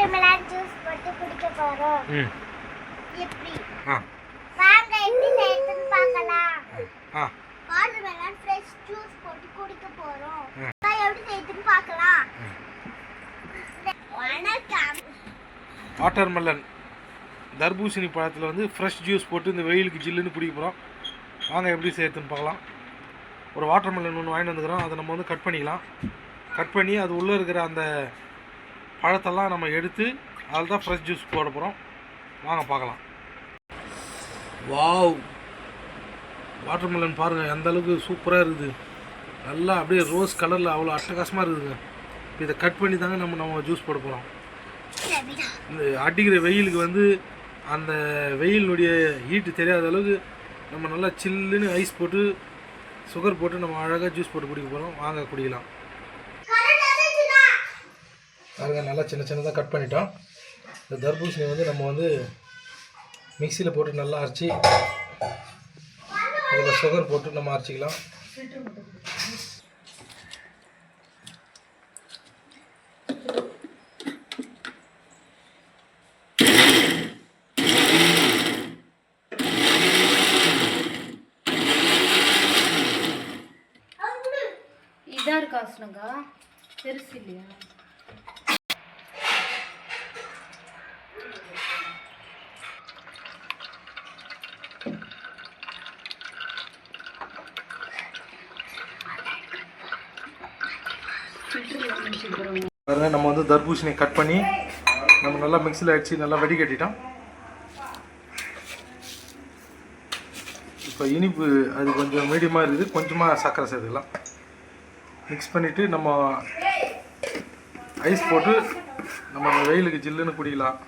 Watermelon juice போட்டு குடிக்க போறோம். ம். எப்படி? வாங்க எப்படி செய்யறதுன்னு பார்க்கலாம். ஆ. வாட்டர்மெலன் ஃப்ரெஷ் ஜூஸ் போட்டு குடிக்க போறோம். எப்படி செய்யறதுன்னு பார்க்கலாம். வணக்கம். வாட்டர்மெலன் தர்பூசணி பழத்தில் வந்து ஃப்ரெஷ் ஜூஸ் போட்டு இந்த வெயிலுக்கு ஜில்லுன்னு பிடிக்க போகிறோம் வாங்க எப்படி செய்யறதுன்னு பார்க்கலாம். ஒரு வாட்டர்மெலன் ஒன்று வாங்கிட்டு வந்துக்கிறோம். அதை நம்ம வந்து கட் பண்ணிக்கலாம். கட் பண்ணி அது உள்ளே இருக்கிற அந்த பழத்தெல்லாம் நம்ம எடுத்து அதில் தான் ஃப்ரெஷ் ஜூஸ் போட போகிறோம் வாங்க பார்க்கலாம். வாவ். வாட்டர்மெலன் பாருங்கள் எந்த அளவுக்கு சூப்பராக இருக்குது. நல்லா அப்படியே ரோஸ் கலரில் அவ்வளோ அட்டகாசமாக இருக்குதுங்க. இப்போ இதை கட் பண்ணி தாங்க நம்ம நம்ம ஜூஸ் போட போகிறோம் இந்த அடிக்கிற வெயிலுக்கு வந்து அந்த வெயிலினுடைய ஹீட்டு தெரியாத அளவுக்கு நம்ம நல்லா சில்லுன்னு ஐஸ் போட்டு சுகர் போட்டு நம்ம அழகாக ஜூஸ் போட்டு குடிக்க போகிறோம் வாங்க குடிக்கலாம். பாருங்க நல்லா சின்ன சின்னதாக கட் பண்ணிட்டோம். இந்த தர்பூசணி வந்து நம்ம வந்து மிக்சியில் போட்டு நல்லா அரைச்சி அதில் சுகர் போட்டு நம்ம அரைச்சிக்கலாம். இதாக இருக்கா சுனகா பெருசு இல்லையா? பாருங்க நம்ம வந்து தர்பூசணியை கட் பண்ணி நம்ம நல்லா மிக்சியில் அடித்து நல்லா வடிகட்டிட்டோம். இப்போ இனிப்பு அது கொஞ்சம் மீடியமாக இருக்குது கொஞ்சமாக சர்க்கரை சேர்த்துக்கலாம். மிக்ஸ் பண்ணிவிட்டு நம்ம ஐஸ் போட்டு நம்ம வெயிலுக்கு ஜில்லுன்னு குடிக்கலாம்.